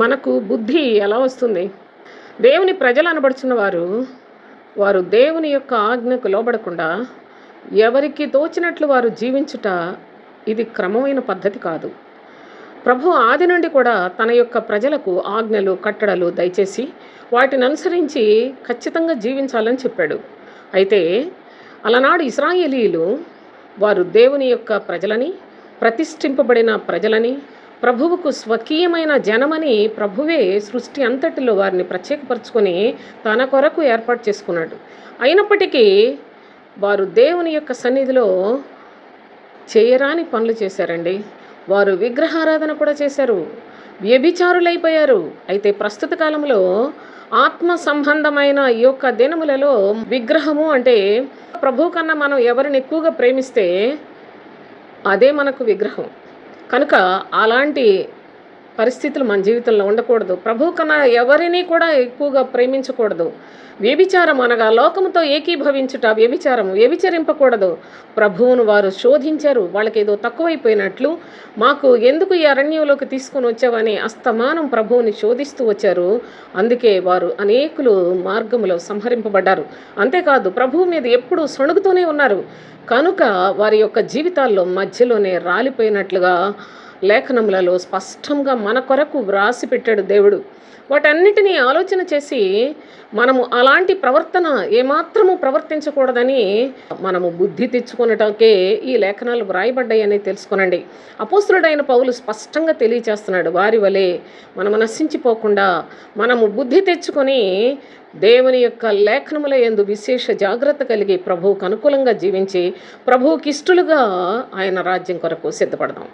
మనకు బుద్ధి ఎలా వస్తుంది? దేవుని ప్రజలు అనబడుచున్న వారు వారు దేవుని యొక్క ఆజ్ఞకు లోబడకుండా ఎవరికి తోచినట్లు వారు జీవించుట ఇది క్రమమైన పద్ధతి కాదు. ప్రభు ఆది నుండి కూడా తన యొక్క ప్రజలకు ఆజ్ఞలు కట్టడలు దయచేసి వాటిని అనుసరించి ఖచ్చితంగా జీవించాలని చెప్పాడు. అయితే అలనాడు ఇస్రాయేలీలు వారు దేవుని యొక్క ప్రజలని ప్రతిష్ఠింపబడిన ప్రజలని ప్రభువుకు స్వకీయమైన జనమని ప్రభువే సృష్టి అంతటిలో వారిని ప్రత్యేకపరచుకొని తన కొరకు ఏర్పాటు చేసుకున్నాడు. అయినప్పటికీ వారు దేవుని యొక్క సన్నిధిలో చేయరాని పనులు చేశారండి. వారు విగ్రహారాధన కూడా చేశారు. వ్యభిచారులైపోయారు. అయితే ప్రస్తుత కాలంలో ఆత్మ సంబంధమైన ఈ యొక్క దినములలో విగ్రహము అంటే ప్రభు కన్నా మనం ఎవరిని ఎక్కువగా ప్రేమిస్తే అదే మనకు విగ్రహం. కనుక అలాంటి పరిస్థితులు మన జీవితంలో ఉండకూడదు. ప్రభు కన్నా ఎవరిని కూడా ఎక్కువగా ప్రేమించకూడదు. వ్యభిచారం అనగా లోకముతో ఏకీభవించుట వ్యభిచారం వ్యభిచరింపకూడదు. ప్రభువును వారు శోధించారు వాళ్ళకి ఏదో తక్కువైపోయినట్లు. మాకు ఎందుకు ఈ అరణ్యంలోకి తీసుకొని వచ్చావని అస్తమానం ప్రభువుని శోధిస్తూ వచ్చారు. అందుకే వారు అనేకులు మార్గములో సంహరింపబడ్డారు. అంతేకాదు ప్రభువు మీద ఎప్పుడూ సణుగుతూనే ఉన్నారు. కనుక వారి యొక్క జీవితాల్లో మధ్యలోనే రాలిపోయినట్లుగా లేఖనములలో స్పష్టంగా మన కొరకు వ్రాసి పెట్టాడు దేవుడు. వాటన్నిటినీ ఆలోచన చేసి మనము అలాంటి ప్రవర్తన ఏమాత్రము ప్రవర్తించకూడదని మనము బుద్ధి తెచ్చుకునేటకే ఈ లేఖనాలు వ్రాయబడ్డాయని తెలుసుకునండి. అపోస్తుడైన పౌలు స్పష్టంగా తెలియచేస్తున్నాడు. వారి వలె మనము నశించిపోకుండా మనము బుద్ధి తెచ్చుకొని దేవుని యొక్క లేఖనముల ఎందు విశేష జాగ్రత్త కలిగి ప్రభువుకు అనుకూలంగా జీవించి ప్రభువుకి ఇష్టలుగా ఆయన రాజ్యం కొరకు సిద్ధపడదాం.